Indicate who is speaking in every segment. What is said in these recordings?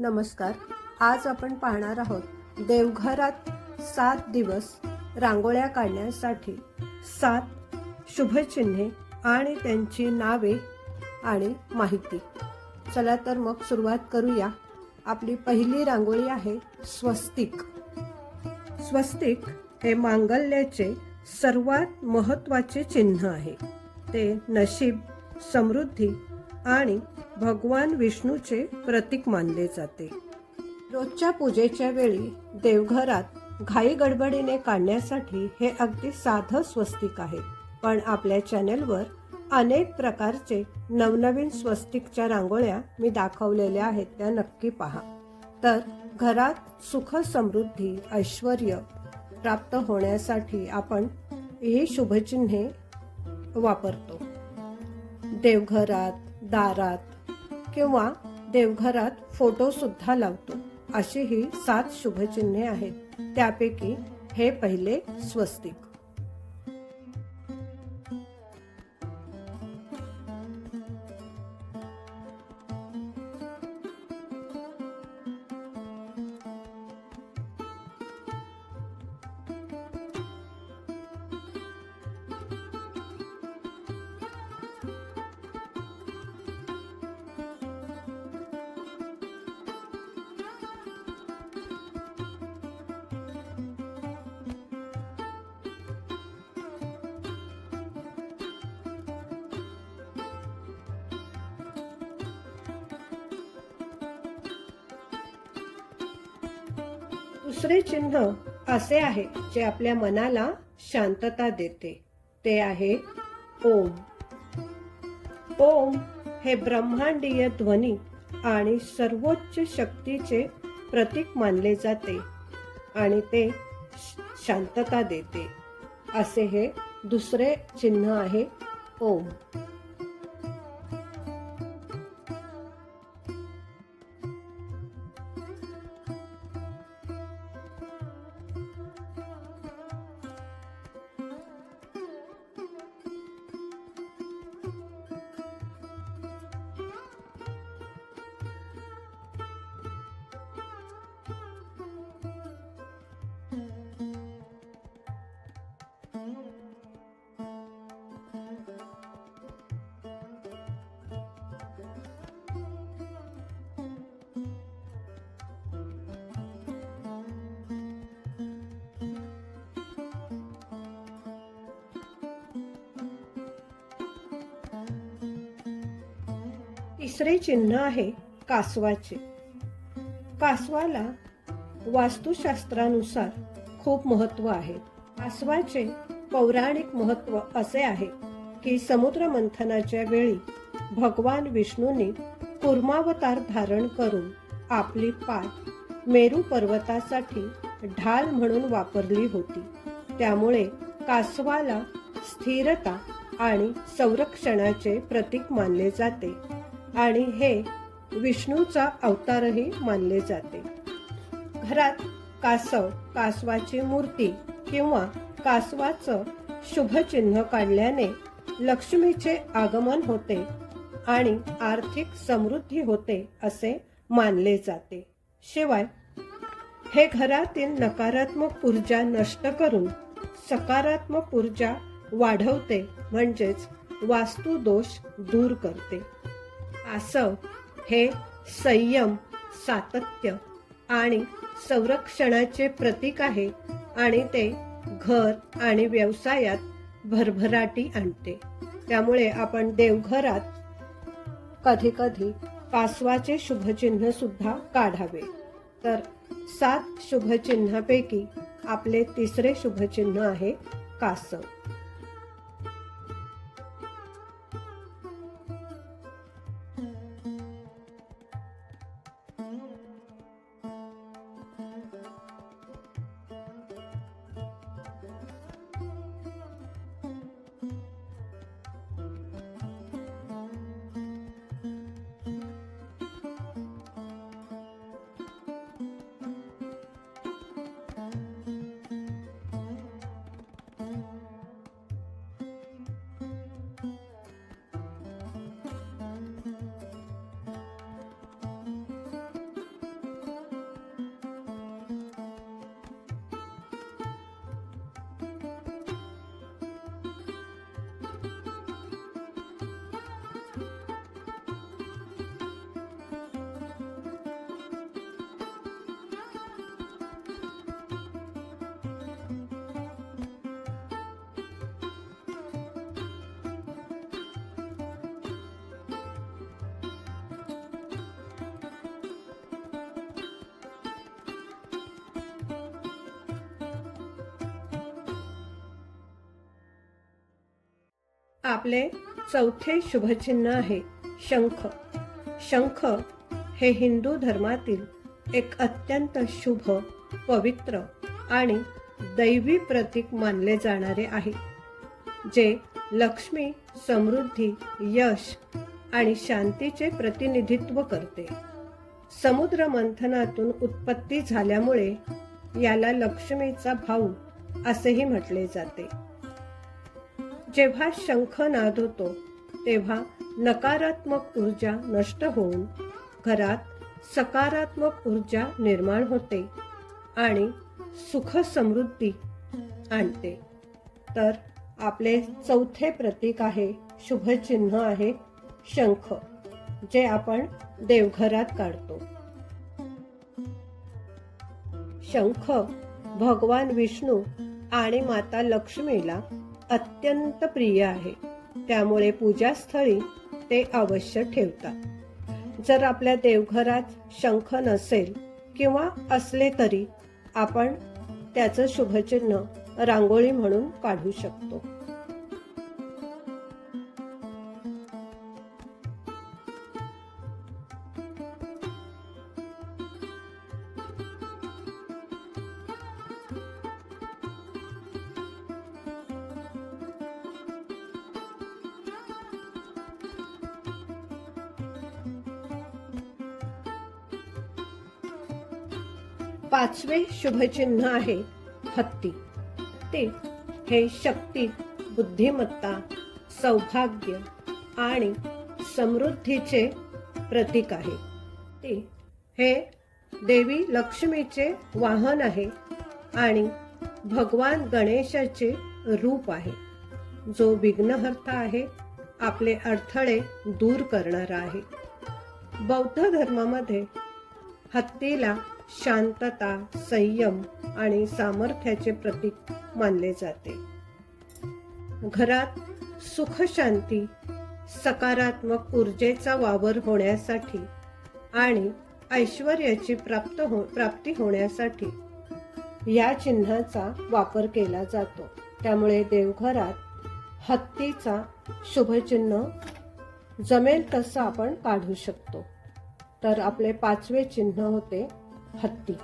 Speaker 1: नमस्कार. आज आपण पाहणार आहोत देवघरात सात दिवस रांगोळ्या काढण्यासाठी सात शुभचिन्हे आणि त्यांची नावे आणि माहिती. चला तर मग सुरुवात करूया. आपली पहिली रांगोळी आहे स्वस्तिक. स्वस्तिक हे मांगल्याचे सर्वात महत्त्वाचे चिन्ह आहे. ते नशीब समृद्धी आणि भगवान विष्णूचे प्रतीक मानले जाते. रोजच्या पूजेच्या वेळी देवघरात घाई गडबडीने काढण्यासाठी हे अगदी साधं स्वस्तिक आहे. पण आपल्या चॅनेलवर अनेक प्रकारचे नवनवीन स्वस्तिकच्या रांगोळ्या मी दाखवलेल्या आहेत त्या नक्की पहा. तर घरात सुख समृद्धी ऐश्वर प्राप्त होण्यासाठी आपण ही शुभचिन्हे वापरतो. देवघरात दारात किंवा देवघरात फोटो सुद्धा लावतो. अशी ही सात शुभचिन्हे आहेत. त्यापैकी हे पहिले स्वस्तिक. दुसरे चिन्ह असे आहे जे आपल्या मनाला शांतता देते. ते आहे ओम. ओम हे ब्रह्मांडीय ध्वनी आणि सर्वोच्च शक्तीचे प्रतीक मानले जाते आणि ते श- शांतता देते. असे हे दुसरे चिन्ह आहे ओम. तिसरे चिन्ह आहे कासवाचे. कासवाला वास्तुशास्त्रानुसार खूप महत्त्व आहे. कासवाचे पौराणिक महत्त्व असे आहे की समुद्र मंथनाच्या वेळी भगवान विष्णूंनी कुर्मावतार धारण करून आपली पाठ मेरू पर्वतासाठी ढाल म्हणून वापरली होती. त्यामुळे कासवाला स्थिरता आणि संरक्षणाचे प्रतीक मानले जाते. आणि हे विष्णूचा अवतारही मानले जाते. घरात कासव कासवाची मूर्ती किंवा कासवाचं शुभचिन्ह काढल्याने लक्ष्मीचे आगमन होते आणि आर्थिक समृद्धी होते असे मानले जाते. शिवाय हे घरातील नकारात्मक ऊर्जा नष्ट करून सकारात्मक ऊर्जा वाढवते म्हणजेच वास्तुदोष दूर करते. आसव हे संयम सातत्य आणि संरक्षणाचे प्रतीक आहे आणि ते घर आणि व्यवसायात भरभराटी आणते. त्यामुळे आपण देवघरात कधी कधी पासवाचे शुभचिन्ह सुद्धा काढावे. तर सात शुभचिन्हापैकी आपले तिसरे शुभचिन्ह आहे कासव. आपले चौथे शुभचिन्ह आहे शंख. शंख हे हिंदू धर्मातील एक अत्यंत शुभ पवित्र आणि दैवी प्रतीक मानले जाणारे आहे जे लक्ष्मी समृद्धी यश आणि शांतीचे प्रतिनिधित्व करते. समुद्र मंथनातून उत्पत्ती झाल्यामुळे याला लक्ष्मीचा भाऊ असेही म्हटले जाते. जेव्हा शंख नाद होतो तेव्हा नकारात्मक ऊर्जा नष्ट होऊन घरात सकारात्मक ऊर्जा निर्माण होते आणि सुख समृद्धी आणते. तर आपले चौथे प्रतीक आहे शुभचिन्ह आहे शंख जे आपण देवघरात काढतो. शंख भगवान विष्णू आणि माता लक्ष्मीला अत्यंत प्रिय आहे. त्यामुळे पूजास्थळी ते अवश्य ठेवतात. जर आपल्या देवघरात शंख नसेल किंवा असले तरी आपण त्याचं शुभचिन्ह रांगोळी म्हणून काढू शकतो. पाचवे शुभचिन्ह आहे हत्ती. ते हे शक्ती बुद्धिमत्ता सौभाग्य आणि समृद्धीचे प्रतीक आहे. ते हे देवी लक्ष्मीचे वाहन आहे आणि भगवान गणेशाचे रूप आहे. जो विघ्नहर्ता आहे आपले अडथळे दूर करणारा आहे. बौद्ध धर्मामध्ये हत्तीला शांतता संयम आणि सामर्थ्याचे प्रतीक मानले जाते. घरात सुख शांती सकारात्मक ऊर्जेचा वावर होण्यासाठी आणि ऐश्वर्याची प्राप्त हो प्राप्ती होण्यासाठी या चिन्हाचा वापर केला जातो. त्यामुळे देवघरात हत्तीचा शुभचिन्ह जमेल तसं आपण काढू शकतो. तर आपले पाचवे चिन्ह होते हत्ती.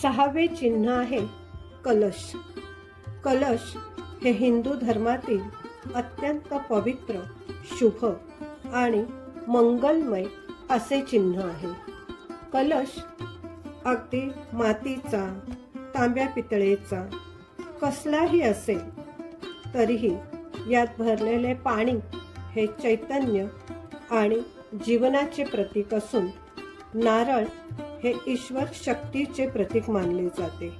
Speaker 1: सहावे चिन्ह आहे कलश. कलश हे हिंदू धर्मातील अत्यंत पवित्र शुभ आणि मंगलमय असे चिन्ह आहे. कलश अगदी मातीचा तांब्या पितळेचा कसलाही असेल तरीही यात भरलेले पाणी हे चैतन्य आणि जीवनाचे प्रतीक असून नारळ हे ईश्वर शक्तीचे प्रतीक मानले जाते.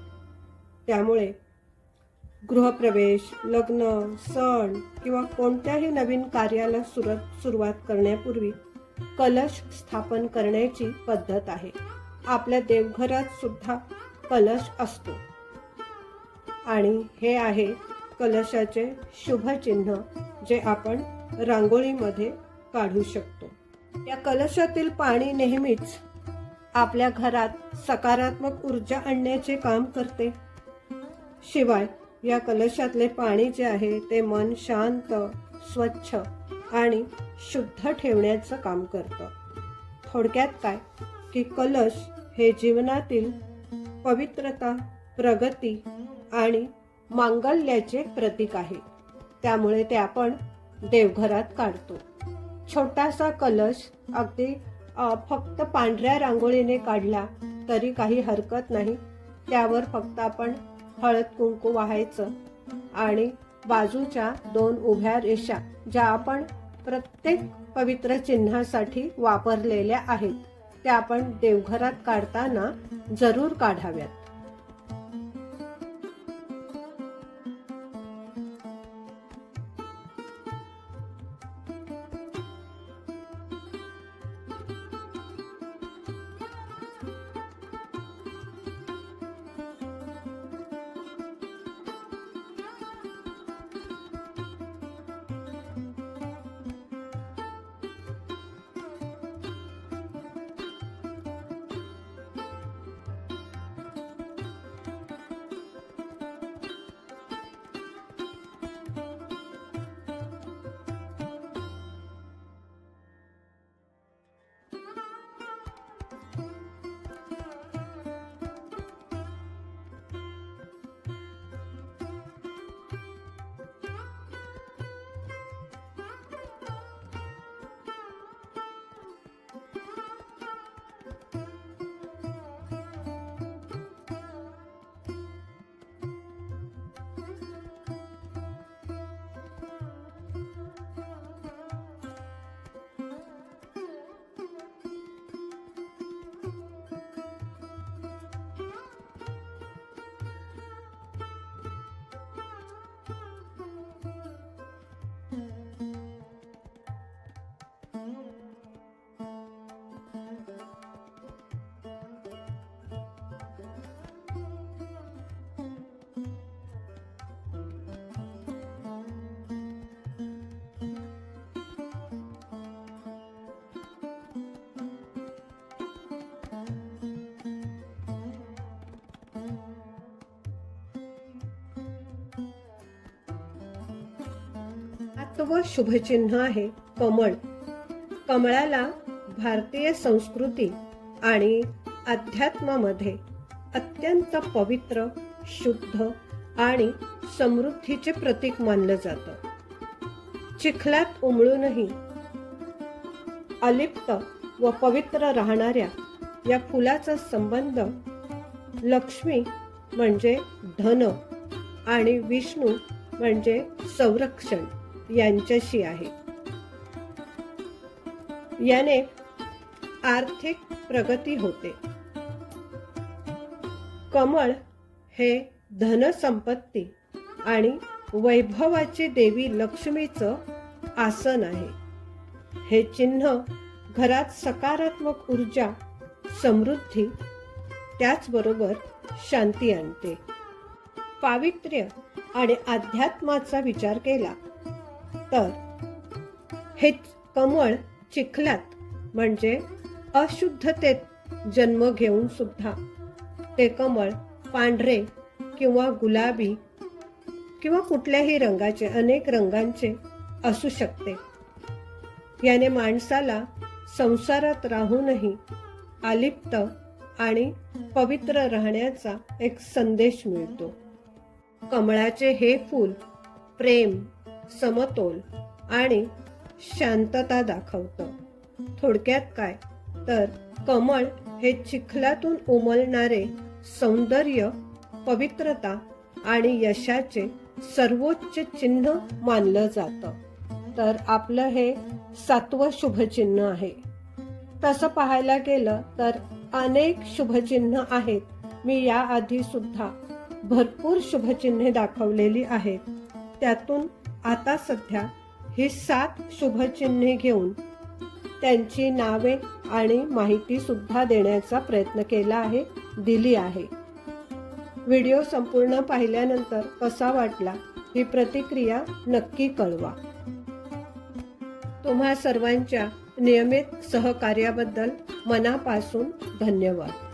Speaker 1: त्यामुळे गृहप्रवेश लग्न सण किंवा कोणत्याही नवीन कार्याला सुरत सुरुवात करण्यापूर्वी कलश स्थापन करण्याची पद्धत आहे. आपल्या देवघरात सुद्धा कलश असतो. आणि हे आहे कलशाचे शुभ चिन्ह जे आपण रांगोळीमध्ये काढू शकतो. या कलशातील पाणी नेहमीच आपल्या घरात सकारात्मक ऊर्जा आणण्याचे काम करते. शिवाय या कलशातले पाणी जे आहे ते मन शांत स्वच्छ आणि शुद्ध ठेवण्याचं काम करतं. थोडक्यात काय? की कलश हे जीवनातील पवित्रता प्रगती आणि मांगल्याचे प्रतीक आहे. त्यामुळे ते आपण देवघरात काढतो. छोटासा कलश अगदी फक्त पांढऱ्या रांगोळीने काढला तरी काही हरकत नाही. त्यावर फक्त आपण हळद कुंकू वाहायचं आणि बाजूच्या दोन उभ्या रेषा ज्या आपण प्रत्येक पवित्र चिन्हासाठी वापरलेल्या आहेत त्या आपण देवघरात काढताना जरूर काढाव्यात. सातवं शुभचिन्ह आहे कमळ. कमळाला भारतीय संस्कृती आणि अध्यात्मामध्ये अत्यंत पवित्र शुद्ध आणि समृद्धीचे प्रतीक मानलं जातं. चिखलात उमळूनही अलिप्त व पवित्र राहणाऱ्या या फुलाचा संबंध लक्ष्मी म्हणजे धन आणि विष्णू म्हणजे संरक्षण. यांच्याशी आहे. याने आर्थिक प्रगती होते. कमळ हे धनसंपत्ती आणि वैभवाची देवी लक्ष्मीचं आसन आहे. हे चिन्ह घरात सकारात्मक ऊर्जा समृद्धी त्याचबरोबर शांती आणते. पावित्र्य आणि अध्यात्माचा विचार केला तर हे कमळ चिखलात म्हणजे अशुद्धतेत जन्म घेऊन सुद्धा ते कमळ पांढरे किंवा गुलाबी किंवा कुठल्याही रंगाचे अनेक रंगांचे असू शकते. याने माणसाला संसारात राहूनही आलिप्त आणि पवित्र राहण्याचा एक संदेश मिळतो. कमळाचे हे फूल प्रेम समतोल आणि शांतता दाखवतं. थोडक्यात काय? तर कमळ हे चिखलातून उमलणारे सौंदर्य पवित्रता आणि यशाचे सर्वोच्च चिन्ह मानलं जातं. तर आपलं हे सातवं शुभचिन्ह आहे. तसं पाहायला गेलं तर अनेक शुभचिन्ह आहेत. मी याआधी सुद्धा भरपूर शुभचिन्हे दाखवलेली आहेत. त्यातून आता सध्या ही सात शुभचिन्हे घेऊन त्यांची नावे आणि माहिती सुद्धा देण्याचा प्रयत्न केला आहे दिली आहे. व्हिडिओ संपूर्ण पाहिल्यानंतर कसा वाटला ही प्रतिक्रिया नक्की कळवा. तुम्हा सर्वांच्या नियमित सहकार्याबद्दल मनापासून धन्यवाद.